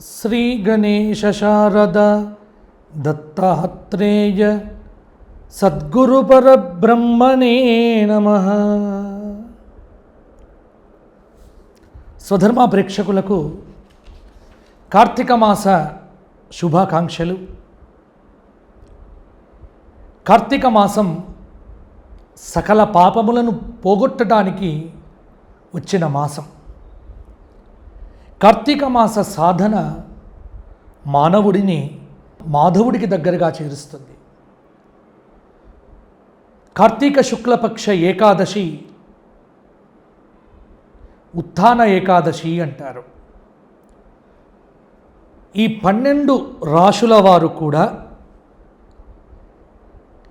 శ్రీ గణేశ శారద దత్తాత్రేయ సద్గురు పరబ్రహ్మణే నమ స్వధర్మ ప్రేక్షకులకు కార్తీక మాస శుభాకాంక్షలు కార్తీక మాసం సకల పాపములను పోగొట్టడానికి వచ్చిన మాసం. కార్తీక మాస సాధన మానవుడిని మాధవుడికి దగ్గరగా చేరుస్తుంది. కార్తీక శుక్లపక్ష ఏకాదశి ఉత్థాన ఏకాదశి అంటారు. ఈ పన్నెండు రాశుల వారు కూడా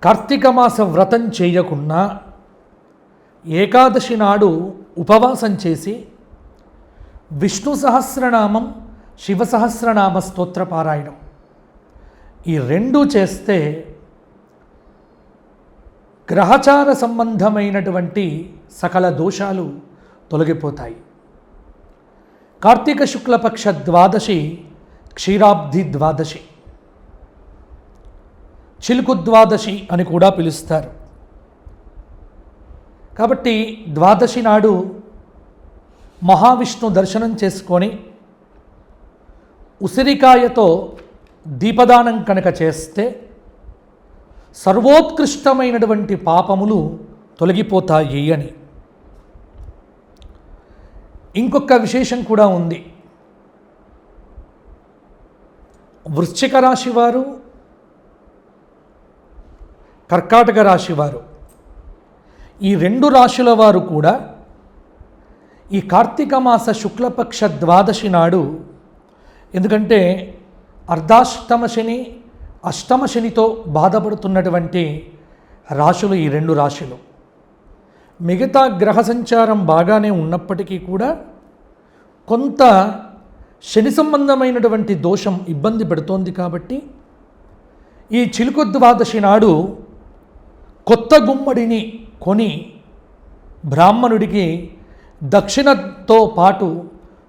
కార్తీక మాస వ్రతం చేయకున్నా ఏకాదశి నాడు ఉపవాసం చేసి విష్ణు సహస్రనామం శివ సహస్రనామ స్తోత్ర పారాయణం. ఈ రెండు చేస్తే గ్రహచార సంబంధమైనటువంటి సకల దోషాలు తొలగిపోతాయి. కార్తీక శుక్లపక్ష ద్వాదశి క్షీరాబ్ది ద్వాదశి. చిలుకు ద్వాదశి అని కూడా పిలుస్తారు. కాబట్టి ద్వాదశి నాడు మహావిష్ణు దర్శనం చేసుకొని ఉసిరికాయతో దీపదానం కనుక చేస్తే సర్వోత్కృష్టమైనటువంటి పాపములు తొలగిపోతాయి అని. ఇంకొక విశేషం కూడా ఉంది. వృశ్చిక రాశి వారు కర్కాటక రాశి వారు. ఈ రెండు రాశుల వారు కూడా ఈ కార్తీక మాస శుక్లపక్ష ద్వాదశి నాడు ఎందుకంటే అర్ధాష్టమ శని అష్టమ శనితో బాధపడుతున్నటువంటి రాశులు ఈ రెండు రాశులు. మిగతా గ్రహ సంచారం బాగానే ఉన్నప్పటికీ కూడా కొంత శని సంబంధమైనటువంటి దోషం ఇబ్బంది పెడుతోంది కాబట్టి ఈ చిలుకు ద్వాదశి నాడు కొత్త గుమ్మడిని కొని బ్రాహ్మణుడికి దక్షిణతో పాటు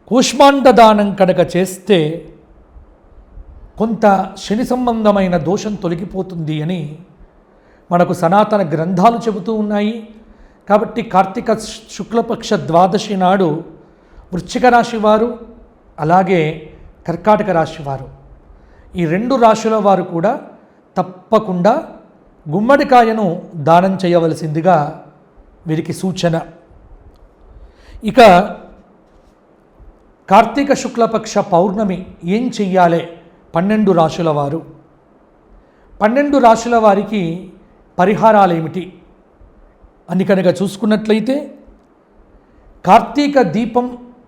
కూష్మాండ దానం కనుక చేస్తే కొంత శని సంబంధమైన దోషం తొలగిపోతుంది అని మనకు సనాతన గ్రంథాలు చెబుతూ ఉన్నాయి. కాబట్టి కార్తీక శుక్లపక్ష ద్వాదశి నాడు వృశ్చిక రాశి వారు అలాగే కర్కాటక రాశి వారు ఈ రెండు రాశుల వారు కూడా తప్పకుండా గుమ్మడికాయను దానం చేయవలసిందిగా వీరికి సూచన. ఇక కార్తీక శుక్లపక్ష పౌర్ణమి ఏం చెయ్యాలి? పన్నెండు రాశుల వారు. పన్నెండు రాశుల వారికి పరిహారాలు ఏమిటి అని కనుక చూసుకున్నట్లయితే కార్తీక దీపం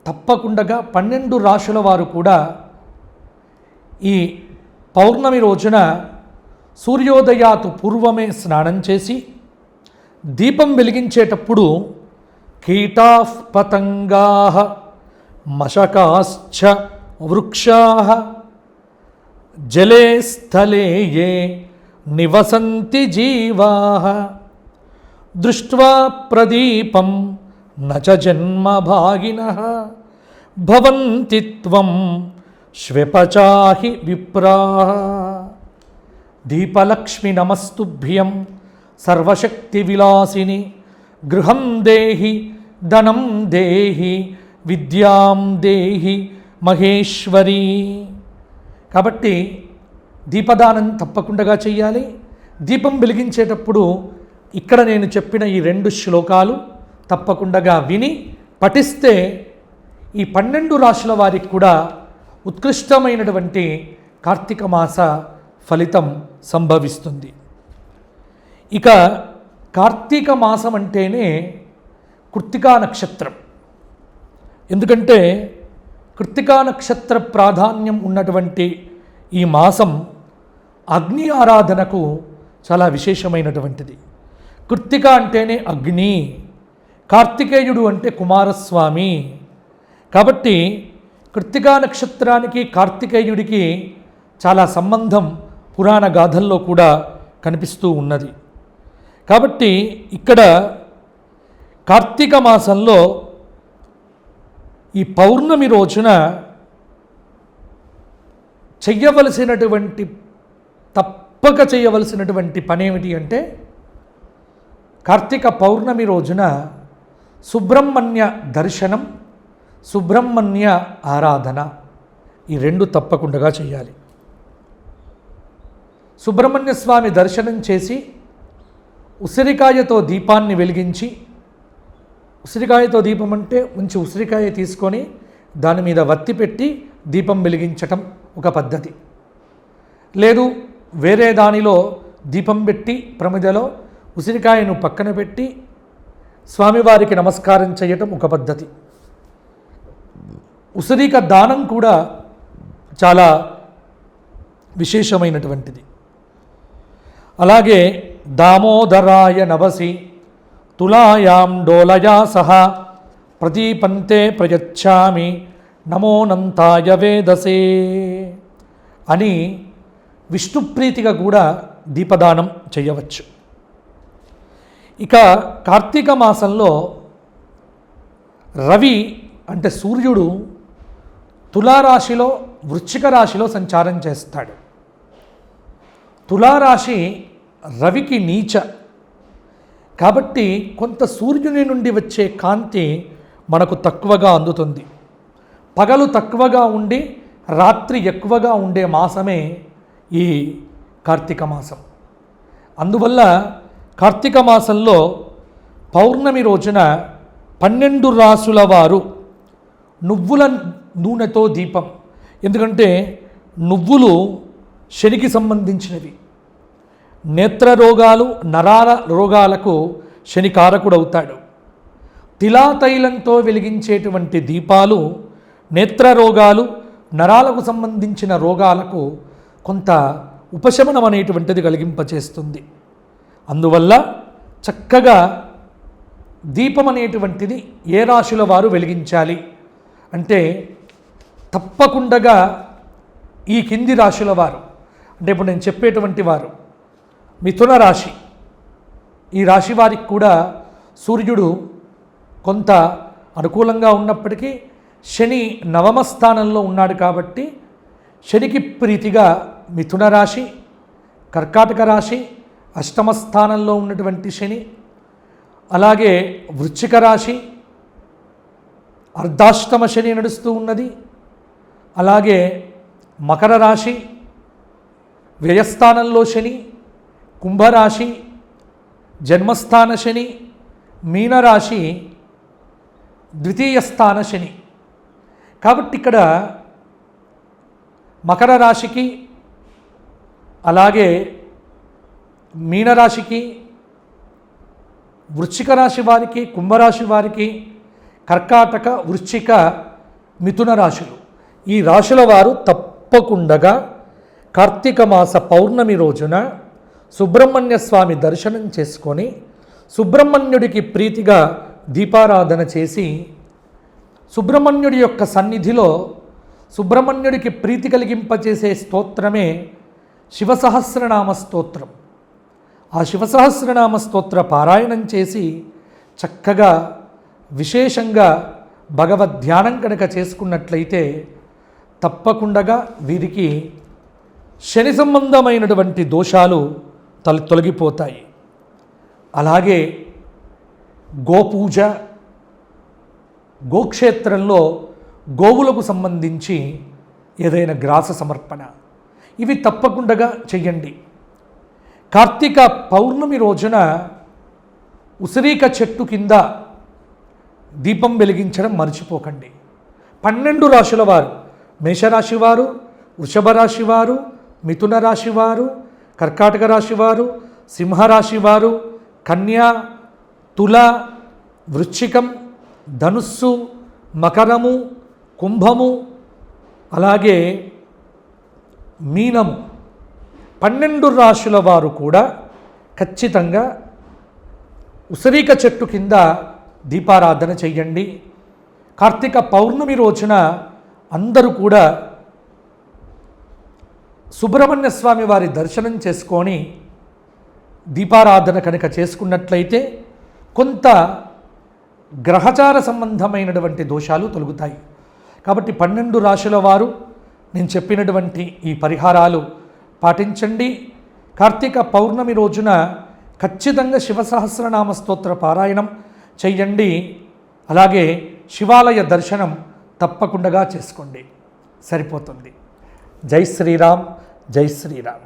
తప్పకుండా పన్నెండు రాశుల వారు కూడా ఈ పౌర్ణమి రోజున సూర్యోదయాతు పూర్వమే స్నానం చేసి దీపం వెలిగించేటప్పుడు కీటా పతంగా మశకాశ్చ వృక్షా జలే స్థలే ఏ నివసంతి జీవా దృష్ట్వా ప్రదీపం నచ జన్మభాగిన భవంతి త్వం శ్వపచాహి విప్రా దీపలక్ష్మి నమస్తుభ్యం సర్వశక్తి విలాసిని గృహం దేహి ధనం దేహి విద్యాం దేహి మహేశ్వరి. కాబట్టి దీపదానం తప్పకుండా చేయాలి దీపం వెలిగించేటప్పుడు ఇక్కడ నేను చెప్పిన ఈ రెండు శ్లోకాలు తప్పకుండా విని పఠిస్తే ఈ పన్నెండు రాశుల వారికి కూడా ఉత్కృష్టమైనటువంటి కార్తీక మాస ఫలితం సంభవిస్తుంది. ఇక కార్తీక మాసం అంటేనే కృత్తికా నక్షత్రం. ఎందుకంటే కృత్తికా నక్షత్ర ప్రాధాన్యం ఉన్నటువంటి ఈ మాసం అగ్ని ఆరాధనకు చాలా విశేషమైనటువంటిది. కృత్తిక అంటేనే అగ్ని కార్తికేయుడు అంటే కుమారస్వామి. కాబట్టి కృత్తికా నక్షత్రానికి కార్తికేయుడికి చాలా సంబంధం పురాణ గాథల్లో కూడా కనిపిస్తూ ఉన్నది. కాబట్టి ఇక్కడ కార్తీక మాసంలో ఈ పౌర్ణమి రోజున చెయ్యవలసినటువంటి తప్పక చేయవలసినటువంటి పని ఏమిటి అంటే కార్తీక పౌర్ణమి రోజున సుబ్రహ్మణ్య దర్శనం సుబ్రహ్మణ్య ఆరాధన ఈ రెండు తప్పకుండా చేయాలి సుబ్రహ్మణ్య స్వామి దర్శనం చేసి ఉసిరికాయతో దీపాన్ని వెలిగించి ఉసిరికాయతో దీపం అంటే మంచి ఉసిరికాయ తీసుకొని దాని మీద వత్తి పెట్టి దీపం వెలిగించటం ఒక పద్ధతి. లేదు వేరే దానిలో దీపం పెట్టి ప్రమిదలో ఉసిరికాయను పక్కన పెట్టి స్వామివారికి నమస్కారం చేయటం ఒక పద్ధతి. ఉసిరిక దానం కూడా చాలా విశేషమైనటువంటిది. అలాగే దామోదరాయ నవసి తులాయాం డోలయా సహ ప్రదీపంతే ప్రయచ్చామి నమోనంతాయ వేదసే అని విష్ణుప్రీతిగా కూడా దీపదానం చేయవచ్చు. ఇక కార్తీక మాసంలో రవి అంటే సూర్యుడు తులారాశిలో వృశ్చిక రాశిలో సంచారం చేస్తాడు. తులారాశి రవికి నీచ. కాబట్టి కొంత సూర్యుని నుండి వచ్చే కాంతి మనకు తక్కువగా అందుతుంది. పగలు తక్కువగా ఉండి రాత్రి ఎక్కువగా ఉండే మాసమే ఈ కార్తీక మాసం. అందువల్ల కార్తీక మాసంలో పౌర్ణమి రోజున పన్నెండు రాసుల వారు నువ్వుల నూనెతో దీపం. ఎందుకంటే నువ్వులు శనికి సంబంధించినవి. నేత్ర రోగాలు నరాల రోగాలకు శనికారకుడవుతాడు. తిలాతైలంతో వెలిగించేటువంటి దీపాలు నేత్ర రోగాలు నరాలకు సంబంధించిన రోగాలకు కొంత ఉపశమనం అనేటువంటిది కలిగింపచేస్తుంది. అందువల్ల చక్కగా దీపం అనేటువంటిది ఏ రాశుల వారు వెలిగించాలి? అంటే తప్పకుండా ఈ కింది రాశుల వారు. అంటే ఇప్పుడు నేను చెప్పేటువంటి వారు మిథున రాశి. ఈ రాశి వారికి కూడా సూర్యుడు కొంత అనుకూలంగా ఉన్నప్పటికీ శని నవమ స్థానంలో ఉన్నాడు కాబట్టి శనికి ప్రీతిగా మిథున రాశి కర్కాటక రాశి అష్టమ స్థానంలో ఉన్నటువంటి శని అలాగే వృశ్చిక రాశి అర్ధాష్టమ శని నడుస్తూ ఉన్నది అలాగే మకర రాశి వ్యయస్థానంలో శని కుంభరాశి జన్మస్థాన శని మీనరాశి ద్వితీయ స్థాన శని. కాబట్టి ఇక్కడ మకర రాశికి అలాగే మీనరాశికి వృశ్చిక రాశి వారికి కుంభరాశి వారికి కర్కాటక వృశ్చిక మిథున రాశులు. ఈ రాశుల వారు తప్పకుండగా కార్తీక మాస పౌర్ణమి రోజున సుబ్రహ్మణ్య స్వామి దర్శనం చేసుకొని సుబ్రహ్మణ్యుడికి ప్రీతిగా దీపారాధన చేసి సుబ్రహ్మణ్యుడి యొక్క సన్నిధిలో సుబ్రహ్మణ్యుడికి ప్రీతి కలిగింపచేసే స్తోత్రమే శివసహస్రనామ స్తోత్రం. ఆ శివసహస్రనామ స్తోత్ర పారాయణం చేసి చక్కగా విశేషంగా భగవద్ ధ్యానం కనుక చేసుకున్నట్లయితే తప్పకుండా వీరికి శని సంబంధమైనటువంటి దోషాలు తల తొలగిపోతాయి. అలాగే గోపూజ గోక్షేత్రంలో గోవులకు సంబంధించి ఏదైనా గ్రాస సమర్పణ. ఇవి తప్పకుండా చెయ్యండి. కార్తీక పౌర్ణమి రోజున ఉసిరీక చెట్టు కింద దీపం వెలిగించడం మర్చిపోకండి. పన్నెండు రాశుల వారు మేషరాశి వారు వృషభ రాశి వారు మిథున రాశి వారు కర్కాటక రాశి వారు సింహరాశి వారు కన్యా తుల వృశ్చికం ధనుస్సు మకరము కుంభము అలాగే మీనము. పన్నెండు రాశుల వారు కూడా ఖచ్చితంగా ఉసిరిక చెట్టు కింద దీపారాధన చెయ్యండి. కార్తీక పౌర్ణమి రోజున అందరూ కూడా సుబ్రహ్మణ్య స్వామి వారి దర్శనం చేసుకొని దీపారాధన కనుక చేసుకున్నట్లయితే కొంత గ్రహచార సంబంధమైనటువంటి దోషాలు తొలగుతాయి. కాబట్టి పన్నెండు రాశుల వారు నేను చెప్పినటువంటి ఈ పరిహారాలు పాటించండి. కార్తీక పౌర్ణమి రోజున ఖచ్చితంగా శివ సహస్రనామ స్తోత్ర పారాయణం చెయ్యండి అలాగే శివాలయ దర్శనం తప్పకుండా చేసుకోండి. సరిపోతుంది. జై శ్రీరామ్. జై శ్రీరామ్